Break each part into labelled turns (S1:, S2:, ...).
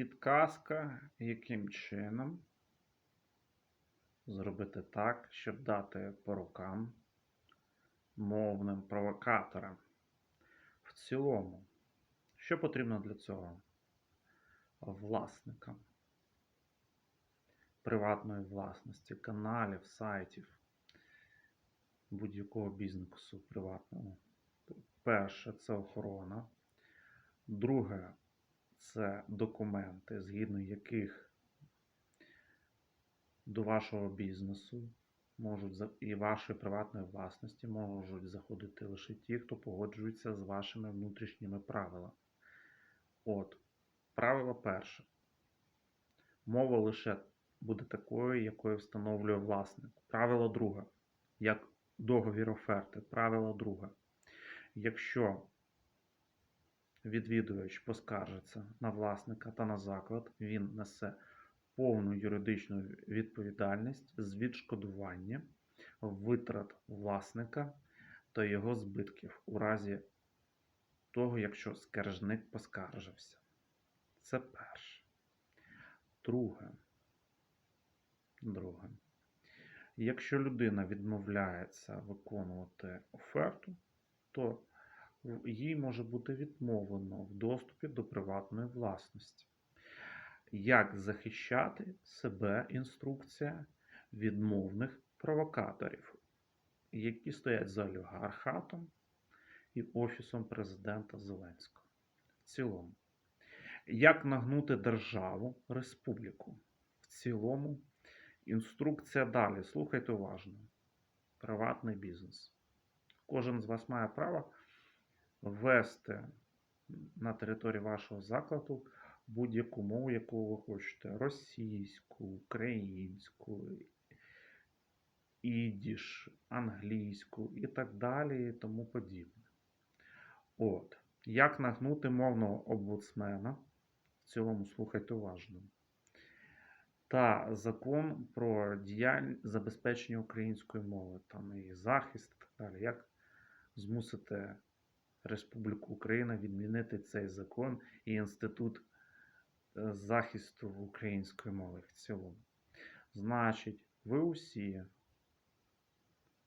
S1: Підказка, яким чином зробити так, щоб дати по рукам мовним провокаторам. В цілому, що потрібно для цього? Власникам приватної власності, каналів, сайтів, будь-якого бізнесу приватного. Перше це охорона. Друге це документи, згідно яких до вашого бізнесу можуть і вашої приватної власності можуть заходити лише ті, хто погоджується з вашими внутрішніми правилами. От, правило перше. Мова лише буде такою, якою встановлює власник. Правило друге. Як договір оферти. Правило друге. Якщо відвідувач поскаржиться на власника та на заклад, він несе повну юридичну відповідальність з відшкодування витрат власника та його збитків у разі того, якщо скаржник поскаржився. Це перше. Друге. Друге. Якщо людина відмовляється виконувати оферту, то їй може бути відмовлено в доступі до приватної власності. Як захищати себе інструкція відмовних провокаторів, які стоять за олігархатом і Офісом президента Зеленського. В цілому. Як нагнути державу, республіку? В цілому. Інструкція далі. Слухайте уважно. Приватний бізнес. Кожен з вас має право ввести на території вашого закладу будь-яку мову, яку ви хочете: російську, українську, ідіш, англійську і так далі, і тому подібне. От. Як нагнути мовного омбудсмена? В цілому слухайте уважно. Та закон про діяльність забезпечення української мови, там і захист, і так далі. Як змусити Республіку Україна відмінити цей закон і інститут е, захисту української мови в цілому. Значить, ви усі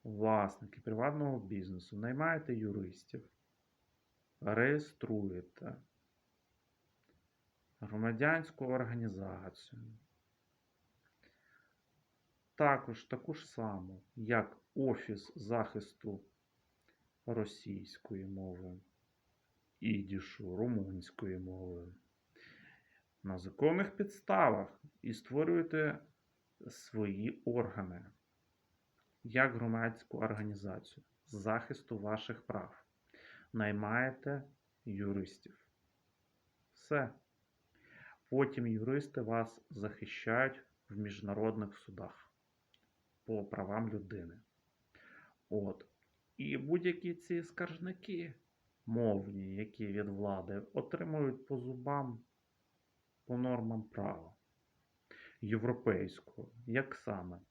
S1: власники приватного бізнесу наймаєте юристів, реєструєте громадянську організацію. Також таку ж саму, як Офіс захисту російської мови, ідішу, румунської мови. На законних підставах і створюєте свої органи, як громадську організацію з захисту ваших прав. Наймаєте юристів. Все. Потім юристи вас захищають в міжнародних судах по правам людини. От. І будь-які ці скаржники мовні, які від влади, отримують по зубам по нормам права європейського. Як саме?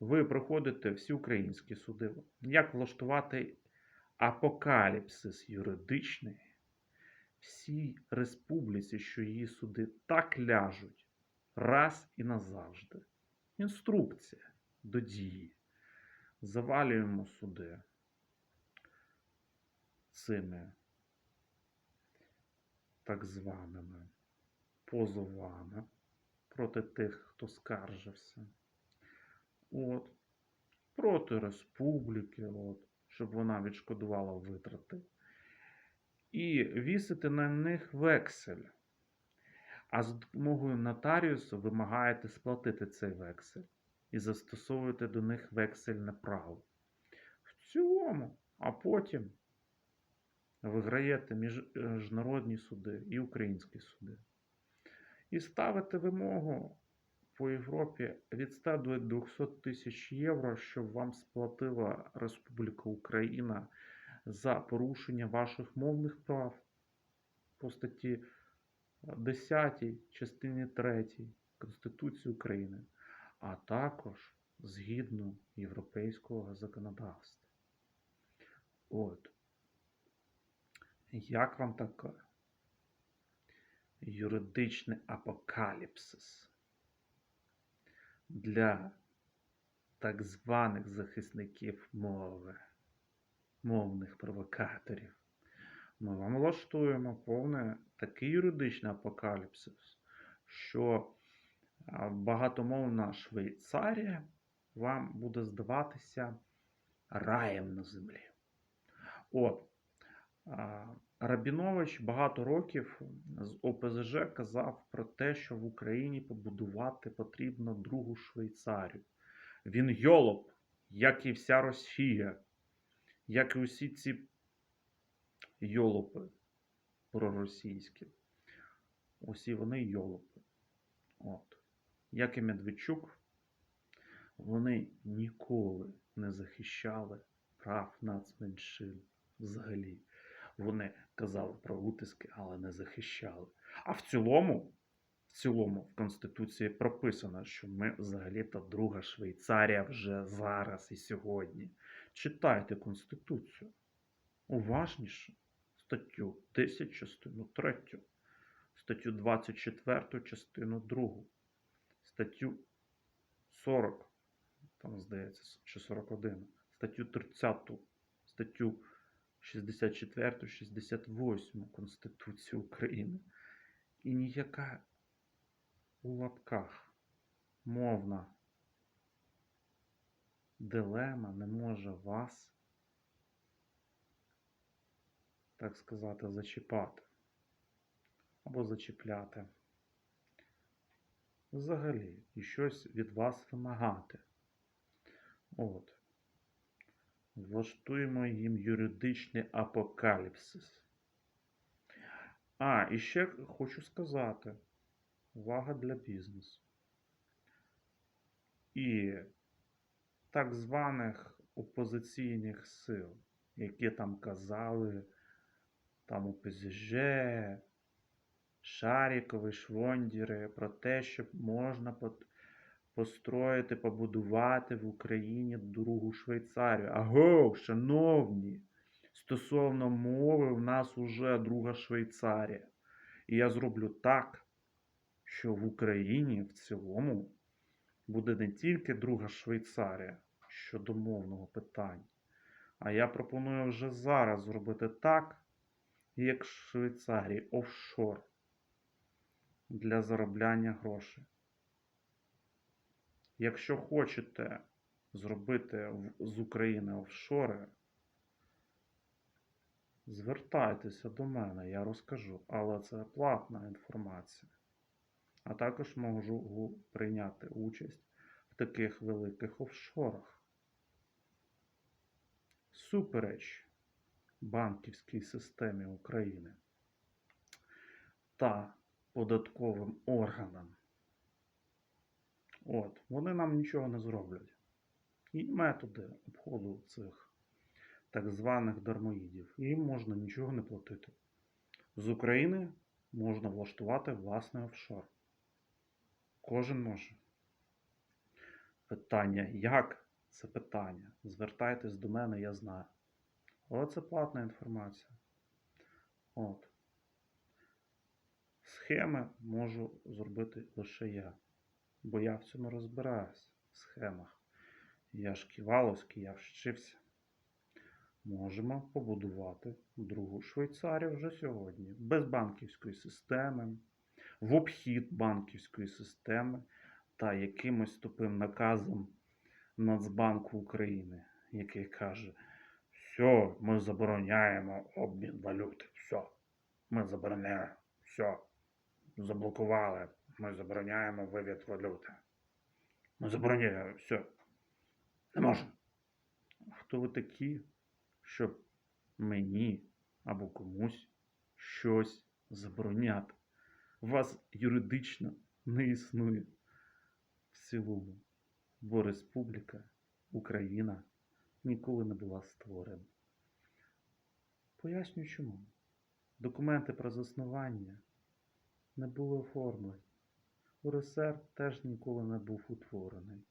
S1: Ви проходите всі українські суди. Як влаштувати апокаліпсис юридичний всій республіці, що її суди так ляжуть раз і назавжди. Інструкція до дії. Завалюємо суди цими так званими позовами проти тих, хто скаржився. От. Проти республіки, от, щоб вона відшкодувала витрати. І вісити на них вексель. А з допомогою нотаріусу вимагаєте сплатити цей вексель і застосовуєте до них вексельне право. В цілому, а потім виграєте міжнародні суди і українські суди. І ставите вимогу по Європі від 100 до 200 тисяч євро, щоб вам сплатила Республіка Україна за порушення ваших мовних прав по статті 10 частині 3 Конституції України, а також згідно європейського законодавства. От. Як вам таке? юридичний апокаліпсис для так званих захисників мови, мовних провокаторів. Ми вам влаштуємо повний такий юридичний апокаліпсис, що багатомовна Швейцарія вам буде здаватися раєм на землі. От, Рабінович багато років з ОПЗЖ казав про те, що в Україні побудувати потрібно другу Швейцарію. Він йолоп, як і вся Росія, як і усі ці йолопи проросійські. Усі вони йолопи. От. Як і Медведчук, вони ніколи не захищали прав нацменшин взагалі. Вони казали про утиски, але не захищали. А в цілому, в цілому, в Конституції прописано, що ми взагалі-то друга Швейцарія вже зараз і сьогодні. Читайте Конституцію. Уважніше статтю 10, частину 3, статтю 24, частину 2, статтю 40, там здається, чи 41, статтю 30, статтю 64, 68 Конституції України. І ніяка у лапках мовна дилема не може вас, так сказати, зачіпати або зачіпляти. Взагалі, і щось від вас вимагати. От. Влаштуємо їм юридичний апокаліпсис. А, і ще хочу сказати: увага для бізнесу. І так званих опозиційних сил, які там казали, там ОПЗЖ, Шарікови, Швондіри, про те, що можна построїти, побудувати в Україні другу Швейцарію. Аго, шановні, стосовно мови, в нас уже друга Швейцарія. І я зроблю так, що в Україні в цілому буде не тільки друга Швейцарія щодо мовного питання, а я пропоную вже зараз зробити так, як в Швейцарії офшор для заробляння грошей. Якщо хочете зробити з України офшори, звертайтеся до мене, я розкажу, але це платна інформація. А також можу прийняти участь в таких великих офшорах. Супереч банківській системі України та податковим органам. От, вони нам нічого не зроблять. І методи обходу цих так званих дармоїдів. Їм можна нічого не платити. З України можна влаштувати власний офшор. Кожен може. Питання як? Це питання. Звертайтесь до мене, я знаю. Але це платна інформація. От. Схеми можу зробити лише я. Бо я в цьому розбираюсь в схемах. Я ж ківаловський, я вчився. Можемо побудувати другу Швейцарію вже сьогодні. Без банківської системи, в обхід банківської системи та якимось тупим наказом Нацбанку України, який каже: все, ми забороняємо обмін валюти. Все, ми забороняємо. Все, заблокували. Ми забороняємо вивід валюти. Ми забороняємо. Все. Не можемо. Хто ви такі, щоб мені або комусь щось забороняти? Вас юридично не існує в цілому, бо Республіка Україна ніколи не була створена. Поясню чому. Документи про заснування не були оформлені. УРСР теж ніколи не був утворений.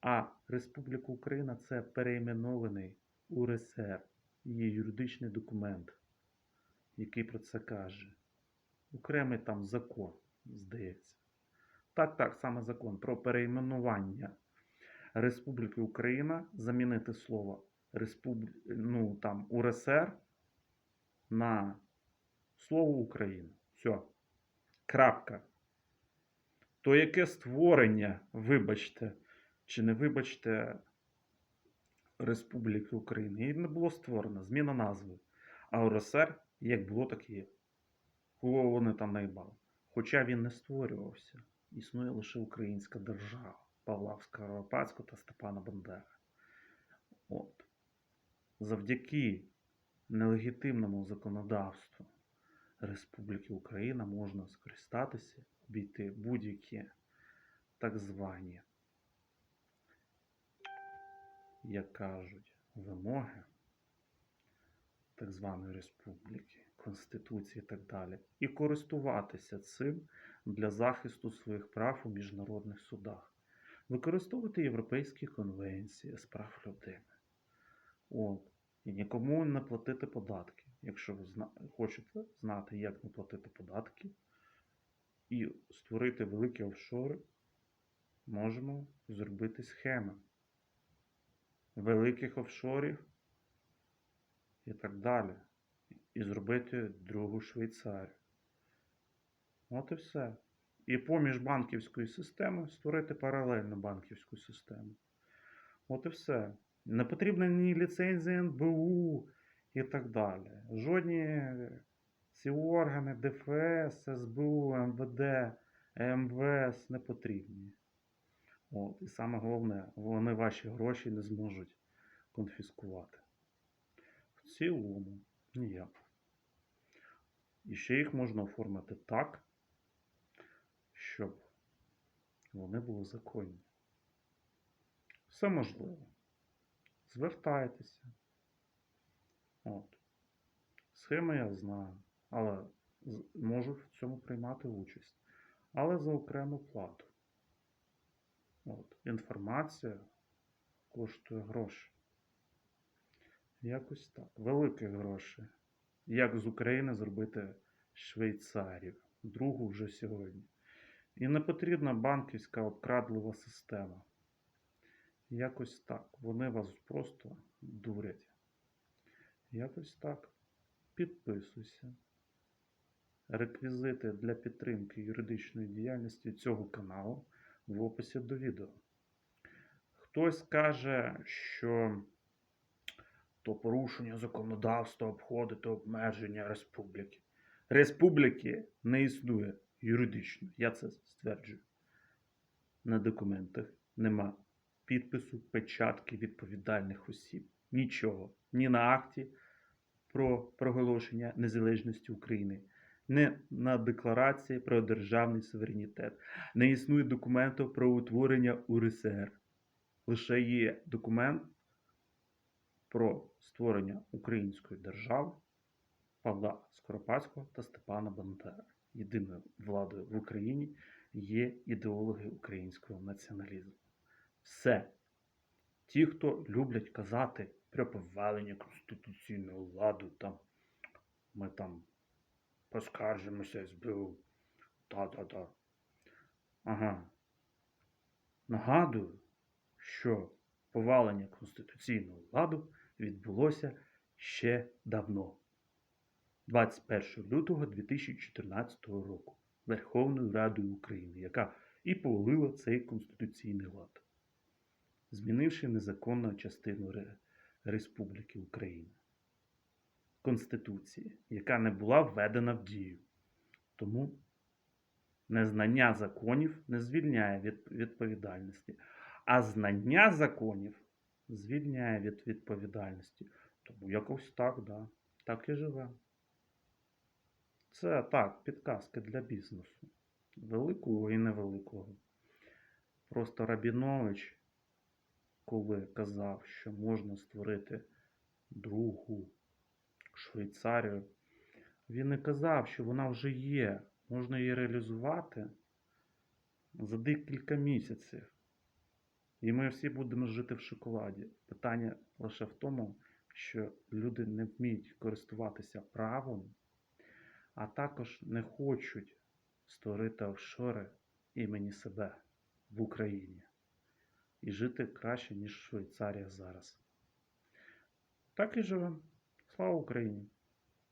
S1: А Республіка Україна це перейменований УРСР. Є юридичний документ, який про це каже. окремий там закон, здається. Так, так, саме закон про перейменування Республіки Україна, замінити слово Респуб... ну, там, УРСР на слово Україна. Все. Крапка. То яке створення, вибачте, чи не вибачте, Республіки України? Її не було створено, зміна назви. А УРСР як було, так і є. Кого вони там наїбали. Хоча він не створювався. Існує лише українська держава Павла Скоропадського та Степана Бандери. От. Завдяки нелегітимному законодавству Республіки Україна можна скористатися, обійти будь-які так звані, як кажуть, вимоги так званої республіки, Конституції і так далі, і користуватися цим для захисту своїх прав у міжнародних судах, використовувати європейські конвенції з прав людини. От. І нікому не платити податки. Якщо ви хочете знати, як не платити податки, і створити великі офшори, можемо зробити схеми великих офшорів і так далі. І зробити другу Швейцарію. От і все. І поміж банківською системою створити паралельну банківську систему. От і все. Не потрібна ні ліцензія НБУ і так далі. Жодні ці органи ДФС, СБУ, МВД, МВС не потрібні. От. І саме головне, вони ваші гроші не зможуть конфіскувати. В цілому ніяк. І ще їх можна оформити так, щоб вони були законні. Все можливо. Звертайтеся. От. Схеми я знаю, але можу в цьому приймати участь. Але за окрему плату. От. Інформація коштує гроші. Якось так. Великі гроші. Як з України зробити Швейцарію. Другу вже сьогодні. І не потрібна банківська обкрадлива система. Якось так. Вони вас просто дурять. Якось так. Підписуйся. Реквізити для підтримки юридичної діяльності цього каналу в описі до відео. Хтось каже, що то порушення законодавства обходити обмеження республіки. Республіки не існує юридично. Я це стверджую. На документах нема підпису, печатки відповідальних осіб. Нічого. Ні на акті про проголошення незалежності України, ні на декларації про державний суверенітет. Не існує документу про утворення УРСР. Лише є документ про створення української держави Павла Скоропадського та Степана Бандери. Єдиною владою в Україні є ідеологи українського націоналізму. Все. Ті, хто люблять казати про повалення конституційного ладу, там ми там поскаржимося СБУ. Та-та-та. Ага. Нагадую, що повалення конституційного ладу відбулося ще давно, 21 лютого 2014 року, Верховною Радою України, яка і повалила цей конституційний лад, змінивши незаконну частину Республіки Україна. Конституції, яка не була введена в дію. Тому незнання законів не звільняє від відповідальності, а знання законів звільняє від відповідальності. Тому якось так, да. Так і живе. Це так, підказки для бізнесу. Великого і невеликого. Просто Рабінович, коли казав, що можна створити другу Швейцарію, він не казав, що вона вже є. Можна її реалізувати за декілька місяців. І ми всі будемо жити в шоколаді. Питання лише в тому, що люди не вміють користуватися правом, а також не хочуть створити офшори імені себе в Україні і жити краще, ніж Швейцарія зараз. Так і живемо. Слава Україні!